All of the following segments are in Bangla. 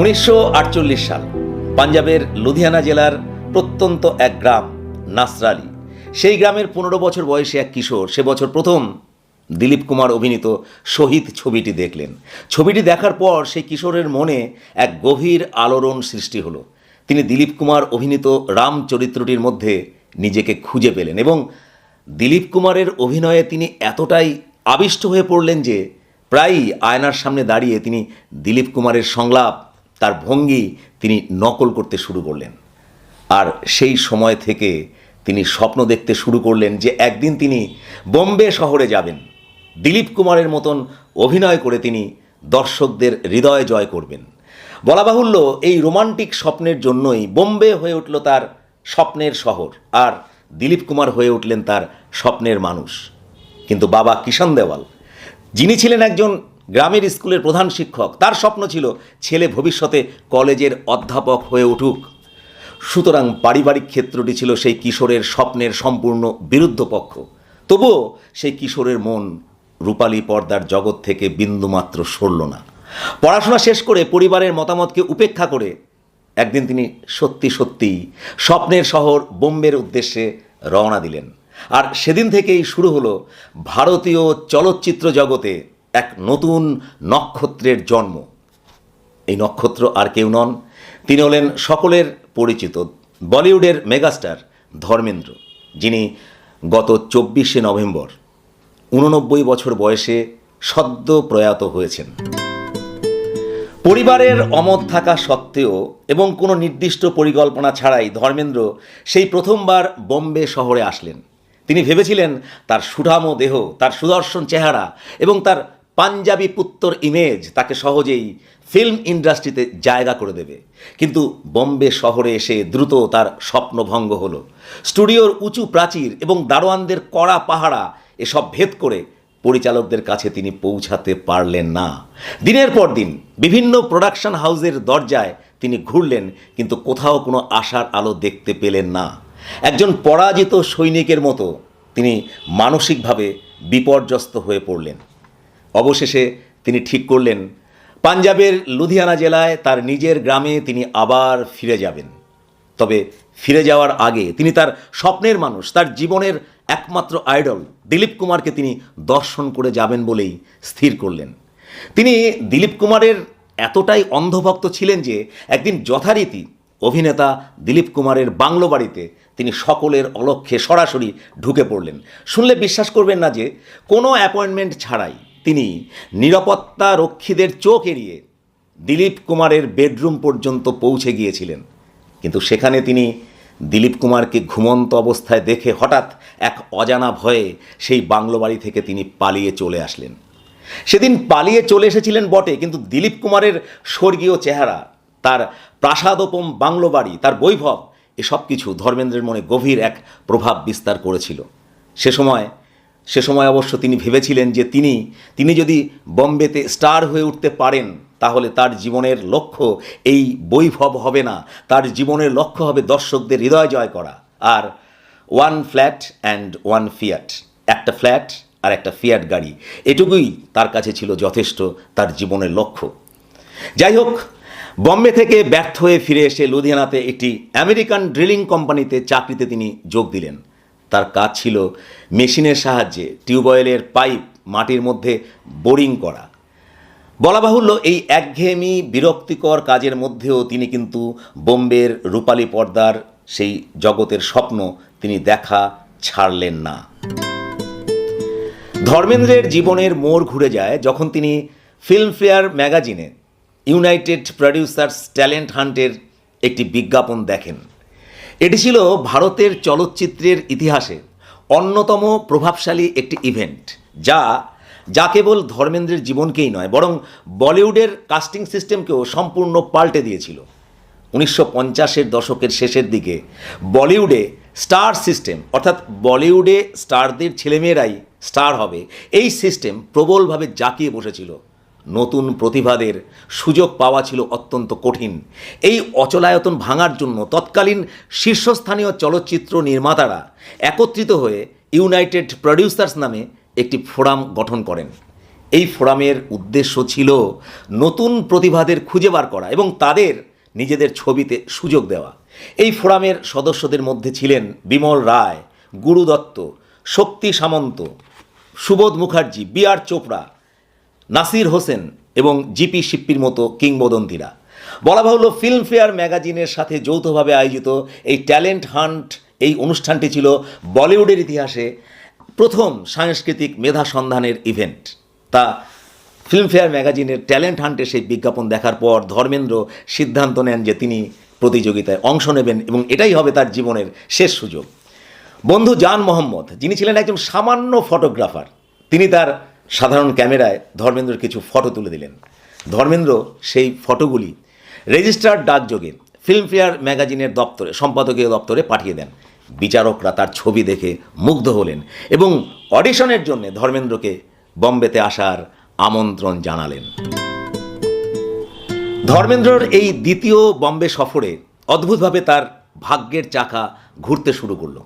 উনিশশো আটচল্লিশ সাল পাঞ্জাবের লুধিয়ানা জেলার প্রত্যন্ত এক গ্রাম, নাসরালি। সেই গ্রামের পনেরো বছর বয়সে এক কিশোর, সে বছর প্রথম দিলীপ কুমার অভিনীত শহীদ ছবিটি দেখলেন। ছবিটি দেখার পর সেই কিশোরের মনে এক গভীর আলোড়ন সৃষ্টি হলো। তিনি দিলীপ কুমার অভিনীত রাম চরিত্রটির মধ্যে নিজেকে খুঁজে পেলেন এবং দিলীপ কুমারের অভিনয়ে তিনি এতটাই আবিষ্ট হয়ে পড়লেন যে প্রায়ই আয়নার সামনে দাঁড়িয়ে তিনি দিলীপ কুমারের সংলাপ তার ভঙ্গি তিনি নকল করতে শুরু করলেন। আর সেই সময় থেকে তিনি স্বপ্ন দেখতে শুরু করলেন যে একদিন তিনি বোম্বে শহরে যাবেন। দিলীপ কুমারের মতন অভিনয় করে তিনি দর্শকদের হৃদয় জয় করবেন। বলা বাহুল্য, এই রোমান্টিক স্বপ্নের জন্যই বোম্বে হয়ে উঠল তার স্বপ্নের শহর আর দিলীপ কুমার হয়ে উঠলেন তার স্বপ্নের মানুষ। কিন্তু বাবা কিষান দেওয়াল, যিনি ছিলেন একজন গ্রামের স্কুলের প্রধান শিক্ষক। তার স্বপ্ন ছিল ছেলে ভবিষ্যতে কলেজের অধ্যাপক হয়ে উঠুক। সুতরাং পারিবারিক ক্ষেত্রটি ছিল সেই কিশোরের স্বপ্নের সম্পূর্ণ বিরুদ্ধ পক্ষ তবুও সেই কিশোরের মন রূপালী পর্দার জগৎ থেকে বিন্দুমাত্র সরল না। পড়াশোনা শেষ করে পরিবারের মতামতকে উপেক্ষা করে একদিন তিনি সত্যি সত্যি স্বপ্নের শহর বোম্বের উদ্দেশ্যে রওনা দিলেন। আর সেদিন থেকেই শুরু হলো ভারতীয় চলচ্চিত্র জগতে এক নতুন নক্ষত্রের জন্ম। এই নক্ষত্র আর কেউ নন। তিনি হলেন সকলের পরিচিত বলিউডের মেগাস্টার ধর্মেন্দ্র, যিনি গত চব্বিশে নভেম্বর উননব্বই বছর বয়সে সদ্য প্রয়াত হয়েছেন। পরিবারের অমত থাকা সত্ত্বেও এবং কোনো নির্দিষ্ট পরিকল্পনা ছাড়াই ধর্মেন্দ্র সেই প্রথমবার বোম্বে শহরে আসলেন। তিনি ভেবেছিলেন তার সুঠামো দেহ, তার সুদর্শন চেহারা এবং তার পাঞ্জাবি পুত্তর ইমেজ তাকে সহজেই ফিল্ম ইন্ডাস্ট্রিতে জায়গা করে দেবে। কিন্তু বম্বে শহরে এসে দ্রুত তার স্বপ্নভঙ্গ হলো। স্টুডিওর উঁচু প্রাচীর এবং দারোয়ানদের কড়া পাহারা এসব ভেদ করে পরিচালকদের কাছে তিনি পৌঁছাতে পারলেন না। দিনের পর দিন বিভিন্ন প্রোডাকশন হাউসের দরজায় তিনি ঘুরলেন, কিন্তু কোথাও কোনো আশার আলো দেখতে পেলেন না। একজন পরাজিত সৈনিকের মতো তিনি মানসিকভাবে বিপর্যস্ত হয়ে পড়লেন। অবশেষে তিনি ঠিক করলেন, পাঞ্জাবের লুধিয়ানা জেলায় তার নিজের গ্রামে তিনি আবার ফিরে যাবেন। তবে ফিরে যাওয়ার আগে তিনি তার স্বপ্নের মানুষ, তার জীবনের একমাত্র আইডল দিলীপ কুমারকে তিনি দর্শন করে যাবেন বলেই স্থির করলেন। তিনি দিলীপ কুমারের এতটাই অন্ধভক্ত ছিলেন যে একদিন যথারীতি অভিনেতা দিলীপ কুমারের বাংলো বাড়িতে তিনি সকলের অলক্ষ্যে সরাসরি ঢুকে পড়লেন। শুনলে বিশ্বাস করবেন না যে কোনো অ্যাপয়েন্টমেন্ট ছাড়াই তিনি নিরাপত্তা রক্ষীদের চোখ এড়িয়ে দিলীপ কুমারের বেডরুম পর্যন্ত পৌঁছে গিয়েছিলেন। কিন্তু সেখানে তিনি দিলীপ কুমারকে ঘুমন্ত অবস্থায় দেখে হঠাৎ এক অজানা ভয়ে সেই বাংলো বাড়ি থেকে তিনি পালিয়ে চলে আসলেন। সেদিন পালিয়ে চলে এসেছিলেন বটে, কিন্তু দিলীপ কুমারের স্বর্গীয় চেহারা, তার প্রাসাদোপম বাংলো বাড়ি, তার বৈভব, এসব কিছু ধর্মেন্দ্রের মনে গভীর এক প্রভাব বিস্তার করেছিল। সে সময় সে সময় অবশ্য তিনি ভেবেছিলেন যে তিনি তিনি যদি বম্বেতে স্টার হয়ে উঠতে পারেন, তাহলে তার জীবনের লক্ষ্য এই বৈভব হবে না। তার জীবনের লক্ষ্য হবে দর্শকদের হৃদয় জয় করা। আর one flat and one Fiat, একটা ফ্ল্যাট আর একটা ফিয়াট গাড়ি, এটুকুই তার কাছে ছিল যথেষ্ট তার জীবনের লক্ষ্য। যাই হোক, বম্বে থেকে ব্যর্থ হয়ে ফিরে এসে লুধিয়ানাতে একটি আমেরিকান ড্রিলিং কোম্পানিতে চাকরিতে তিনি যোগ দিলেন। তার কাজ ছিল মেশিনের সাহায্যে টিউবওয়েলের পাইপ মাটির মধ্যে বোরিং করা। বলা বাহুল্য এই একঘেয়েমি বিরক্তিকর কাজের মধ্যেও তিনি কিন্তু বোম্বের রূপালী পর্দার সেই জগতের স্বপ্ন তিনি দেখা ছাড়লেন না। ধর্মেন্দ্রের জীবনের মোড় ঘুরে যায় যখন তিনি ফিল্মফেয়ার ম্যাগাজিনে ইউনাইটেড প্রডিউসার্স ট্যালেন্ট হান্টের একটি বিজ্ঞাপন দেখেন। এটি ছিল ভারতের চলচ্চিত্রের ইতিহাসে অন্যতম প্রভাবশালী একটি ইভেন্ট, যা যা কেবল ধর্মেন্দ্রের জীবনকেই নয়, বরং বলিউডের কাস্টিং সিস্টেমকেও সম্পূর্ণ পাল্টে দিয়েছিল। উনিশশো পঞ্চাশের দশকের শেষের দিকে বলিউডে স্টার সিস্টেম, অর্থাৎ বলিউডে স্টারদের ছেলেমেয়েরাই স্টার হবে, এই সিস্টেম প্রবলভাবে জাঁকিয়ে বসেছিল। নতুন প্রতিভাদের সুযোগ পাওয়া ছিল অত্যন্ত কঠিন। এই অচলায়তন ভাঙার জন্য তৎকালীন শীর্ষস্থানীয় চলচ্চিত্র নির্মাতারা একত্রিত হয়ে ইউনাইটেড প্রডিউসার্স নামে একটি ফোরাম গঠন করেন। এই ফোরামের উদ্দেশ্য ছিল নতুন প্রতিভাদের খুঁজে বার করা এবং তাদের নিজেদের ছবিতে সুযোগ দেওয়া। এই ফোরামের সদস্যদের মধ্যে ছিলেন বিমল রায়, গুরু দত্ত, শক্তি সামন্ত, সুবোধ মুখার্জি, বি আর চোপড়া নাসির হোসেন এবং জিপি শিপ্পির মতো কিংবদন্তিরা। বলা বাহুল্য ফিল্মফেয়ার ম্যাগাজিনের সাথে যৌথভাবে আয়োজিত এই ট্যালেন্ট হান্ট এই অনুষ্ঠানটি ছিল বলিউডের ইতিহাসে প্রথম সাংস্কৃতিক মেধা সন্ধানের ইভেন্ট। তা ফিল্মফেয়ার ম্যাগাজিনের ট্যালেন্ট হান্টে সেই বিজ্ঞাপন দেখার পর ধর্মেন্দ্র সিদ্ধান্ত নেন যে তিনি প্রতিযোগিতায় অংশ নেবেন এবং এটাই হবে তার জীবনের শেষ সুযোগ। বন্ধু জান মোহাম্মদ, যিনি ছিলেন একজন সামান্য ফটোগ্রাফার, তিনি তার সাধারণ ক্যামেরায় ধর্মেন্দ্রর কিছু ফটো তুলে দিলেন। ধর্মেন্দ্র সেই ফটোগুলি রেজিস্টার্ড ডাকযোগে ফিল্মফেয়ার ম্যাগাজিনের দপ্তরে, সম্পাদকীয় দপ্তরে পাঠিয়ে দেন। বিচারকরা তার ছবি দেখে মুগ্ধ হলেন এবং অডিশনের জন্য ধর্মেন্দ্রকে বম্বেতে আসার আমন্ত্রণ জানালেন। ধর্মেন্দ্রর এই দ্বিতীয় বম্বে সফরে অদ্ভুতভাবে তার ভাগ্যের চাকা ঘুরতে শুরু করল।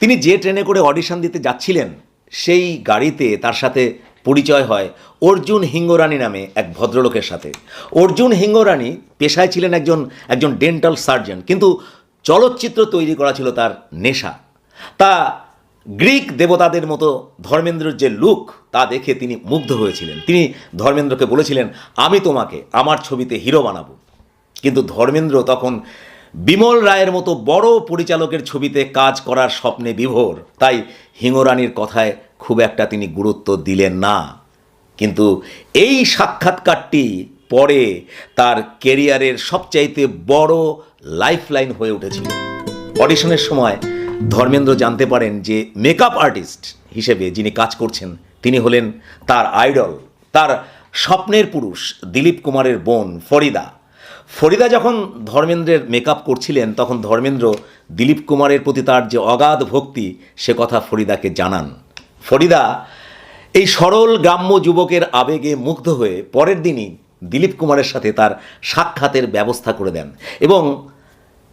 তিনি যে ট্রেনে করে অডিশন দিতে যাচ্ছিলেন, সেই গাড়িতে তার সাথে পরিচয় হয় অর্জুন হিঙ্গরানি নামে এক ভদ্রলোকের সাথে। অর্জুন হিঙ্গরানি পেশায় ছিলেন একজন একজন ডেন্টাল সার্জন কিন্তু চলচ্চিত্র তৈরি করা ছিল তার নেশা। তা গ্রিক দেবতাদের মতো ধর্মেন্দ্রর যে লুক, তা দেখে তিনি মুগ্ধ হয়েছিলেন। তিনি ধর্মেন্দ্রকে বলেছিলেন, আমি তোমাকে আমার ছবিতে হিরো বানাবো। কিন্তু ধর্মেন্দ্র তখন বিমল রায়ের মতো বড় পরিচালকের ছবিতে কাজ করার স্বপ্নে বিভোর। তাই হিঙ্গরানির কথায় খুব একটা তিনি গুরুত্ব দিলেন না। কিন্তু এই সাক্ষাৎকারটি পরে তার কেরিয়ারের সবচাইতে বড় লাইফলাইন হয়ে উঠেছিল। অডিশনের সময় ধর্মেন্দ্র জানতে পারেন যে মেকআপ আর্টিস্ট হিসেবে যিনি কাজ করছেন, তিনি হলেন তার আইডল, তার স্বপ্নের পুরুষ দিলীপ কুমারের বোন ফরিদা। ফরিদা যখন ধর্মেন্দ্রের মেকআপ করছিলেন, তখন ধর্মেন্দ্র দিলীপ কুমারের প্রতি তার যে অগাধ ভক্তি, সে কথা ফরিদাকে জানান। ফরিদা, এই সরল গ্রাম্য যুবকের আবেগে মুগ্ধ হয়ে পরের দিনই দিলীপ কুমারের সাথে তার সাক্ষাতের ব্যবস্থা করে দেন এবং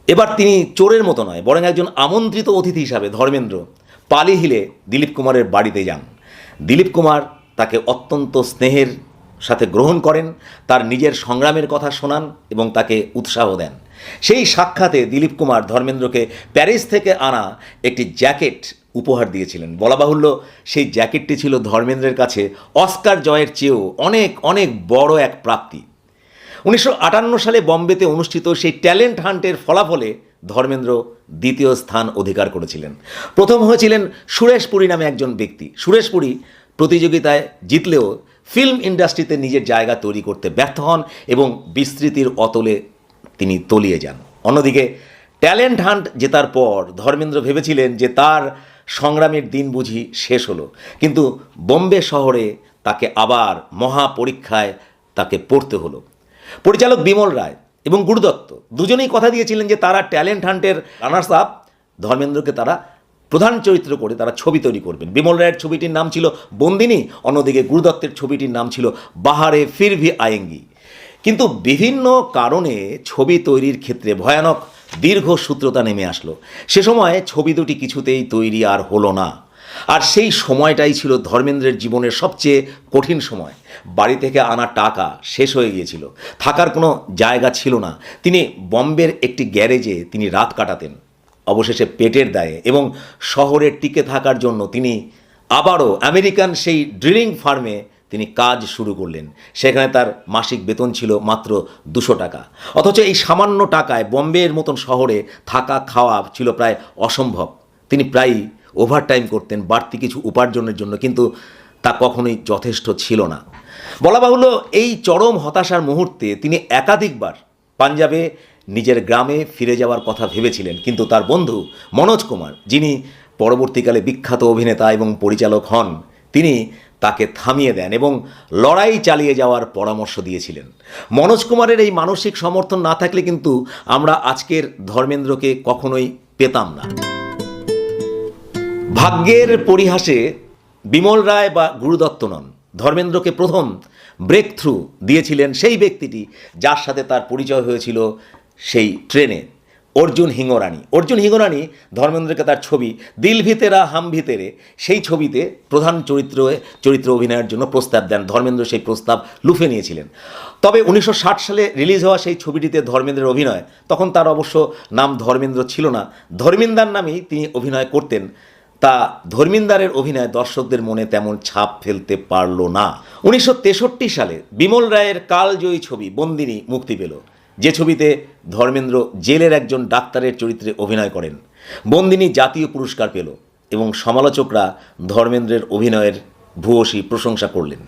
এবার তিনি চোরের মতো নয়, বরং একজন আমন্ত্রিত অতিথি হিসাবে ধর্মেন্দ্র পালি হিলে দিলীপ কুমারের বাড়িতে যান। দিলীপ কুমার তাকে অত্যন্ত স্নেহের সাথে গ্রহণ করেন, তার নিজের সংগ্রামের কথা শোনান এবং তাকে উৎসাহ দেন। সেই সাক্ষাতে দিলীপ কুমার ধর্মেন্দ্রকে প্যারিস থেকে আনা একটি জ্যাকেট উপহার দিয়েছিলেন। বলা বাহুল্য, সেই জ্যাকেটটি ছিল ধর্মেন্দ্রের কাছে অস্কার জয়ের চেয়েও অনেক অনেক বড় এক প্রাপ্তি। উনিশশো আটান্ন সালে বম্বেতে অনুষ্ঠিত সেই ট্যালেন্ট হান্টের ফলাফলে ধর্মেন্দ্র দ্বিতীয় স্থান অধিকার করেছিলেন। প্রথম হয়েছিলেন সুরেশ পুরী নামে একজন ব্যক্তি। সুরেশ পুরী প্রতিযোগিতায় জিতলেও ফিল্ম ইন্ডাস্ট্রিতে নিজের জায়গা তৈরি করতে ব্যর্থ হন এবং বিস্তৃতির অতলে তিনি তলিয়ে যান। অন্যদিকে ট্যালেন্ট হান্ট জেতার পর ধর্মেন্দ্র ভেবেছিলেন যে তার সংগ্রামের দিন বুঝি শেষ হলো। কিন্তু বোম্বে শহরে তাকে আবার মহা পরীক্ষায় তাকে পড়তে হলো। পরিচালক বিমল রায় এবং গুরুদত্ত দুজনেই কথা দিয়েছিলেন যে তারা ট্যালেন্ট হান্টের রানার্স আপ, ধর্মেন্দ্রকে তারা প্রধান চরিত্র করে তারা ছবি তৈরি করবেন। বিমল রায়ের ছবিটির নাম ছিল বন্দিনী, অন্যদিকে গুরুদত্তের ছবিটির নাম ছিল বাহারে ফিরভি আয়েঙ্গি। কিন্তু বিভিন্ন কারণে ছবি তৈরির ক্ষেত্রে ভয়ানক দীর্ঘ সূত্রতা নেমে আসলো। সে সময় ছবি দুটি কিছুতেই তৈরি আর হলো না। আর সেই সময়টাই ছিল ধর্মেন্দ্রের জীবনের সবচেয়ে কঠিন সময়। বাড়ি থেকে আনা টাকা শেষ হয়ে গিয়েছিল। থাকার কোনো জায়গা ছিল না। তিনি বম্বের একটি গ্যারেজে তিনি রাত কাটাতেন। অবশেষে পেটের দায়ে এবং শহরে টিকে থাকার জন্য তিনি আবারও আমেরিকান সেই ড্রিলিং ফার্মে তিনি কাজ শুরু করলেন। সেখানে তার মাসিক বেতন ছিল মাত্র দুশো টাকা। অথচ এই সামান্য টাকায় বম্বের মতন শহরে থাকা, খাওয়া ছিল প্রায় অসম্ভব। তিনি প্রায়ই ওভারটাইম করতেন, বাড়তি কিছু উপার্জনের জন্য, কিন্তু তা কখনোই যথেষ্ট ছিল না। বলা বাহুল্য, এই চরম হতাশার মুহূর্তে তিনি একাধিকবার পাঞ্জাবে নিজের গ্রামে ফিরে যাওয়ার কথা ভেবেছিলেন, কিন্তু তার বন্ধু মনোজ কুমার, যিনি পরবর্তীকালে বিখ্যাত অভিনেতা এবং পরিচালক হন, তিনি তাকে থামিয়ে দেন এবং লড়াই চালিয়ে যাওয়ার পরামর্শ দিয়েছিলেন। মনোজ কুমারের এই মানসিক সমর্থন না থাকলে কিন্তু আমরা আজকের ধর্মেন্দ্রকে কখনোই পেতাম না। ভাগ্যের পরিহাসে বিমল রায় বা গুরুদত্ত নন। ধর্মেন্দ্রকে প্রথম ব্রেক থ্রু দিয়েছিলেন সেই ব্যক্তিটি যার সাথে তার পরিচয় হয়েছিল সেই ট্রেনে। অর্জুন হিঙ্গরানি অর্জুন হিঙ্গরানি ধর্মেন্দ্রকে তার ছবি দিল ভিতেরা হাম ভিতেরে, সেই ছবিতে প্রধান চরিত্র চরিত্র অভিনয়ের জন্য প্রস্তাব দেন। ধর্মেন্দ্র সেই প্রস্তাব লুফে নিয়েছিলেন। তবে উনিশশো ষাট সালে রিলিজ হওয়া সেই ছবিটিতে ধর্মেন্দ্রের অভিনয়, তখন তার অবশ্য নাম ধর্মেন্দ্র ছিল না। ধর্মিন্দার নামেই তিনি অভিনয় করতেন। তা ধর্মিন্দারের অভিনয় দর্শকদের মনে তেমন ছাপ ফেলতে পারল না। উনিশশো তেষট্টি সালে বিমল রায়ের কালজয়ী ছবি বন্দিনী মুক্তি পেল। যে ছবিতে ধর্মেন্দ্র জেলের একজন ডাক্তারের চরিত্রে অভিনয় করেন, বন্দিনী জাতীয় পুরস্কার পেল এবং সমালোচকরা ধর্মেন্দ্রের অভিনয়ের ভূয়সী প্রশংসা করলেন।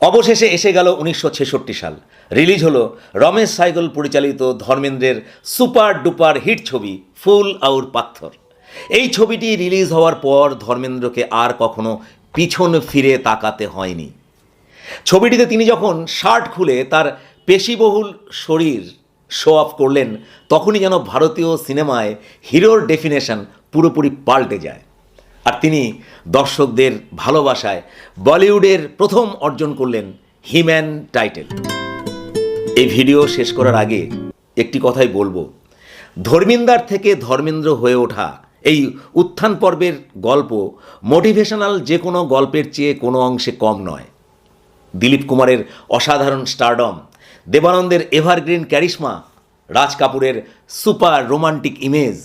অবশেষে এসে গেল উনিশশো ছেষট্টি সাল। রিলিজ হলো রমেশ সাইগল পরিচালিত ধর্মেন্দ্রের সুপার ডুপার হিট ছবি ফুল আউর পাথর। এই ছবিটি রিলিজ হওয়ার পর ধর্মেন্দ্রকে আর কখনো পিছন ফিরে তাকাতে হয়নি। ছবিটিতে তিনি যখন শার্ট খুলে তার পেশিবহুল শরীর শো অফ করলেন, তখনই যেন ভারতীয় সিনেমায় হিরোর ডেফিনেশন পুরোপুরি পাল্টে যায়। আর তিনি দর্শকদের ভালোবাসায় বলিউডের প্রথম অর্জন করলেন হিম্যান টাইটেল। এই ভিডিও শেষ করার আগে একটি কথাই বলব। ধর্মিন্দার থেকে ধর্মেন্দ্র হয়ে ওঠা এই উত্থান পর্বের গল্প মোটিভেশনাল যে কোনো গল্পের চেয়ে কোনো অংশে কম নয়। দিলীপ কুমারের অসাধারণ স্টারডম দেবানন্দের এভারগ্রিন ক্যারিশমা রাজ কাপুরের super romantic image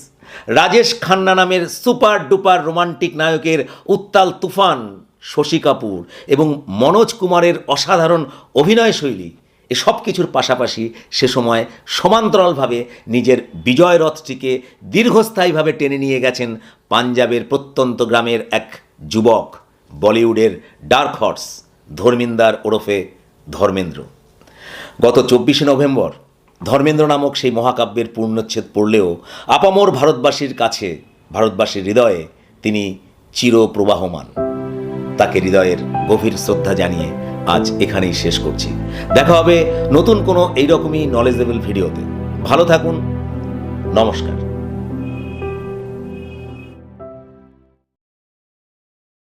Rajesh Khanna নামের সুপার ডুপার রোমান্টিক নায়কের উত্তাল তুফান, শশী কাপুর এবং মনোজ কুমারের অসাধারণ অভিনয় শৈলী এসব কিছুর পাশাপাশি সে সময় সমান্তরালভাবে নিজের বিজয় রথটিকে দীর্ঘস্থায়ীভাবে টেনে নিয়ে গেছেন পাঞ্জাবের প্রত্যন্ত গ্রামের এক যুবক, বলিউডের ডার্ক হর্স ধর্মিন্দার ওরফে ধর্মেন্দ্র। গত চব্বিশে নভেম্বর ধর্মেন্দ্র নামক সেই মহাকাব্যের পূর্ণচ্ছেদ পড়লেও আপামর ভারতবাসীর কাছে, ভারতবাসীর হৃদয়ে তিনি চিরপ্রবাহমান। তাকে হৃদয়ের গভীর শ্রদ্ধা জানিয়ে আজ এখানেই শেষ করছি। দেখা হবে নতুন কোনো এইরকমই নলেজেবল ভিডিওতে ভালো থাকুন। নমস্কার।